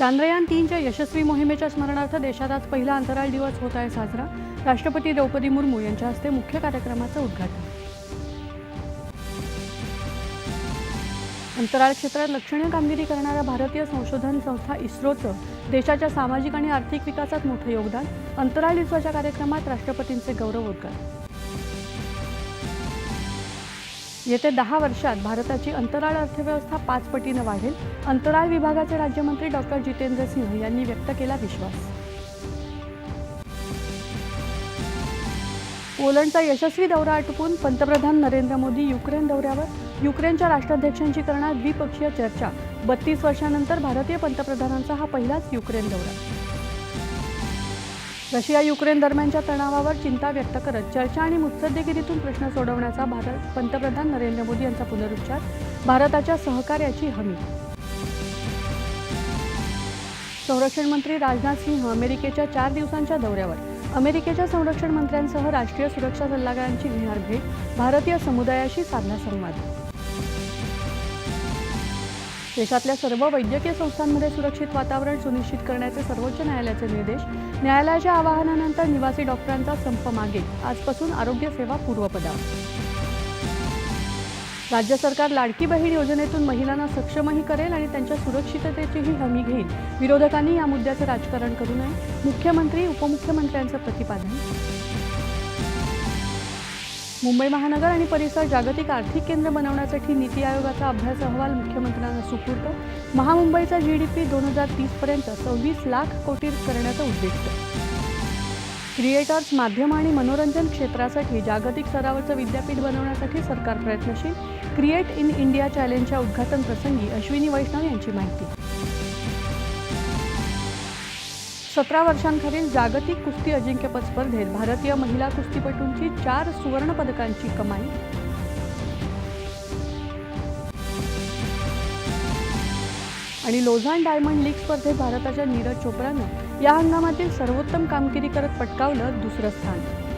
चांद्रयान तीनच्या यशस्वी मोहिमेच्या स्मरणार्थ देशात आज पहिला अंतराळ दिवस होत आहे साजरा. राष्ट्रपती द्रौपदी मुर्मू यांच्या हस्ते मुख्य कार्यक्रमाचं उद्घाटन. अंतराळ क्षेत्रात लक्षणीय कामगिरी करणाऱ्या भारतीय संशोधन संस्था इस्रोचं देशाच्या सामाजिक आणि आर्थिक विकासात मोठं योगदान. अंतराळ दिवसाच्या कार्यक्रमात राष्ट्रपतींचे गौरवोद्गार येत्या दहा वर्षात भारताची अंतराळ अर्थव्यवस्था पाच पटीनं वाढेल. अंतराळ विभागाचे राज्यमंत्री डॉक्टर जितेंद्र सिंह यांनी व्यक्त केला विश्वास. पोलंडचा यशस्वी दौरा आटपून पंतप्रधान नरेंद्र मोदी युक्रेन दौऱ्यावर. युक्रेनच्या राष्ट्राध्यक्षांची करणार द्विपक्षीय चर्चा. बत्तीस वर्षानंतर भारतीय पंतप्रधानांचा हा पहिलाच युक्रेन दौरा. रशिया युक्रेन दरम्यानच्या तणावावर चिंता व्यक्त करत चर्चा आणि मुत्सद्देगिरीतून प्रश्न सोडवण्याचा भारत पंतप्रधान नरेंद्र मोदी यांचा पुनरुच्चार भारताच्या सहकार्याची हमी. संरक्षण मंत्री राजनाथ सिंह अमेरिकेच्या चार दिवसांच्या दौऱ्यावर. अमेरिकेच्या संरक्षण मंत्र्यांसह राष्ट्रीय सुरक्षा सल्लागारांची घेणार भेट भारतीय समुदायाशी साधला संवाद. देशातल्या सर्व वैद्यकीय संस्थांमध्ये सुरक्षित वातावरण सुनिश्चित करण्याचे सर्वोच्च न्यायालयाचे निर्देश. न्यायालयाच्या आवाहनानंतर निवासी डॉक्टरांचा संप मागे. आजपासून आरोग्य सेवा पूर्वपदावर. राज्य सरकार लाडकी बहीण योजनेतून महिलांना सक्षमही करेल आणि त्यांच्या सुरक्षिततेचीही हमी घेईल. विरोधकांनी या मुद्द्याचं राजकारण करू नये. मुख्यमंत्री उपमुख्यमंत्र्यांचं प्रतिपादन. मुंबई महानगर आणि परिसर जागतिक आर्थिक केंद्र बनवण्यासाठी नीती आयोगाचा अभ्यास अहवाल मुख्यमंत्र्यांना सुपूर्द. महामुंबईचा जी डी पी दोन हजार तीसपर्यंत सव्वीस लाख कोटी करण्याचं उद्दिष्ट. क्रिएटर्स माध्यम आणि मनोरंजन क्षेत्रासाठी जागतिक स्तरावरचं विद्यापीठ बनवण्यासाठी सरकार प्रयत्नशील. क्रिएट इन इंडिया चॅलेंजच्या उद्घाटन प्रसंगी अश्विनी वैष्णव यांची माहिती. सतरा वर्षांखालील जागतिक कुस्ती अजिंक्यपद स्पर्धेत भारतीय महिला कुस्तीपटूंची चार सुवर्ण पदकांची कमाई. आणि लोझान डायमंड लीग स्पर्धेत भारताच्या नीरज चोप्रानं या हंगामातील सर्वोत्तम कामगिरी करत पटकावलं दुसरं स्थान.